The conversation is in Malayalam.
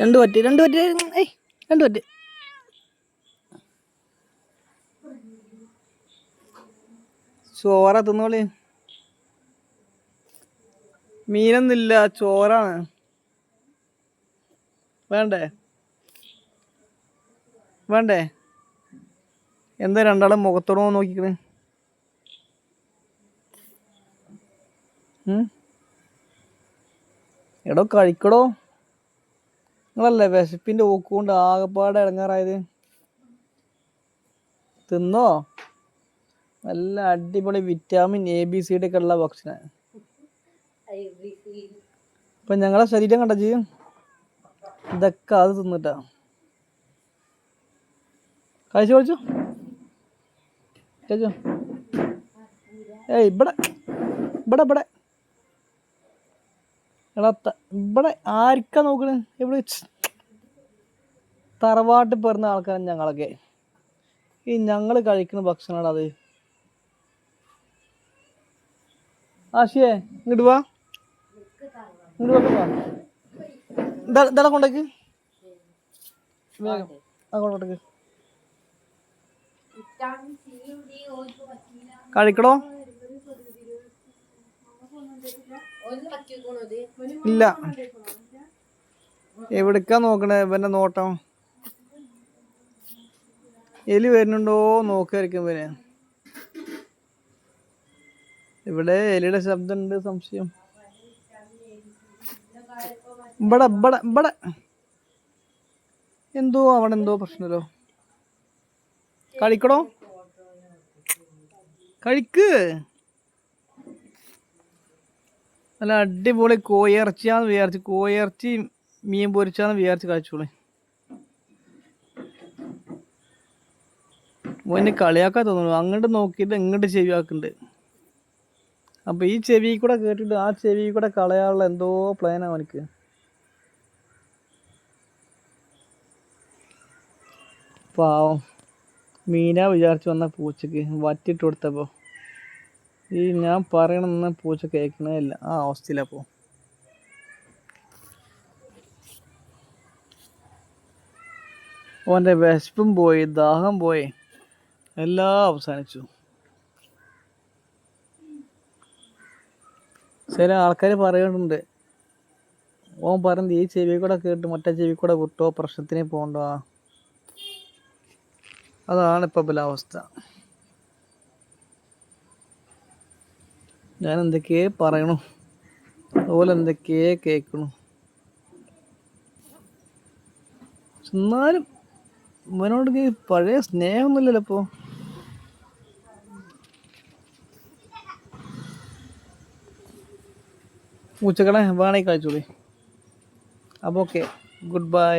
രണ്ട് പറ്റി രണ്ട് പറ്റി. ഏയ് രണ്ട് പറ്റി. ചോറ തിന്നോളി. മീനൊന്നുമില്ല ചോറാണ്. വേണ്ടേ? വേണ്ടേ? എന്താ രണ്ടാളും മുഖത്തോടോ നോക്കിക്കണ്? എടോ കഴിക്കടോ. നിങ്ങളല്ലേ വിശപ്പിന്റെ ഊക്കുകൊണ്ട് ആകെപ്പാടെ ഇറങ്ങാറായത് തിന്നോ? നല്ല അടിപൊളി vitamin A B C D ഒക്കെ ഉള്ള ഭക്ഷണം ഇപ്പൊ ഞങ്ങളെ ശരീരം കണ്ട ചെയ്യും ഇതൊക്കെ അത് തിന്നിട്ടാ. കഴിച്ചു കഴിച്ചു? കഴിച്ചു? ഏയ് ഇവിടെ ഇവിടെ ഇവിടെ. എടാ ഇവിടെ ആർക്കാ നോക്കണ്? ഇവിടെ തറവാട്ട് പെറുന്ന ആൾക്കാരാണ് ഞങ്ങളൊക്കെ. ഈ ഞങ്ങൾ കഴിക്കുന്ന ഭക്ഷണമാണ് അത്. ആശിയേ ഇങ്ങോട്ട് വാ. ഇങ്ങോട്ട് വാ. ഇതാ കൊണ്ടേക്ക്. കഴിക്കടോ ഇല്ല. എവിടേക്കാ നോക്കണേ? ഇവന്റെ നോട്ടം. എലി വരുന്നുണ്ടോ നോക്കായിരിക്കും ഇവന്. ഇവിടെ എലിയുടെ ശബ്ദം ഉണ്ട് സംശയം. ഇവിടെ ഇവിടെ ഇവിടെ. എന്തോ അവിടെ എന്തോ പ്രശ്നമല്ലോ. കഴിക്കണോ കഴിക്ക് നല്ല അടിപൊളി കോയിറച്ചിയാന്ന് വിചാരിച്ച് കോയിറച്ചി മീൻ പൊരിച്ചാന്ന് വിചാരിച്ച് കഴിച്ചോളെ. മോനെ കളിയാക്കാൻ തോന്നുന്നു. അങ്ങോട്ട് നോക്കിയിട്ട് ഇങ്ങോട്ട് ചെവിയാക്കുന്നുണ്ട്. അപ്പൊ ഈ ചെവി കൂടെ കേട്ടിട്ട് ആ ചെവി കൂടെ കളയാനുള്ള എന്തോ പ്ലാനാ അവനക്ക്. പാവം. മീന വിചാരിച്ചു വന്ന പൂച്ചക്ക് വറ്റിട്ട് കൊടുത്തപ്പോ. ഈ ഞാൻ പറയണമെന്ന് പൂച്ച കേൾക്കണേ ഇല്ല ആ അവസ്ഥയിലപ്പോ ഓന്റെ വിശപ്പും പോയി ദാഹം പോയി. എല്ലാം അവസാനിച്ചു. ചില ആൾക്കാർ പറയുന്നുണ്ട് ഓൻ പറയുന്നത് ഈ ചെവി കൂടെ കേട്ട് മറ്റേ ചെവി കൂടെ വിട്ടോ പ്രശ്നത്തിന് പോകണ്ടോ? അതാണ് ഇപ്പം അവസ്ഥ. ഞാൻ എന്തൊക്കെയേ പറയണു? അതുപോലെ എന്തൊക്കെയേ കേൾക്കണു എന്നാലും ഇവനോട് പഴയ സ്നേഹമൊന്നുമില്ലല്ലോ ഇപ്പോ. ഉച്ചക്കട വേണമെങ്കിൽ കഴിച്ചോളി അപ്പോൾ ഓക്കെ ഗുഡ് ബൈ.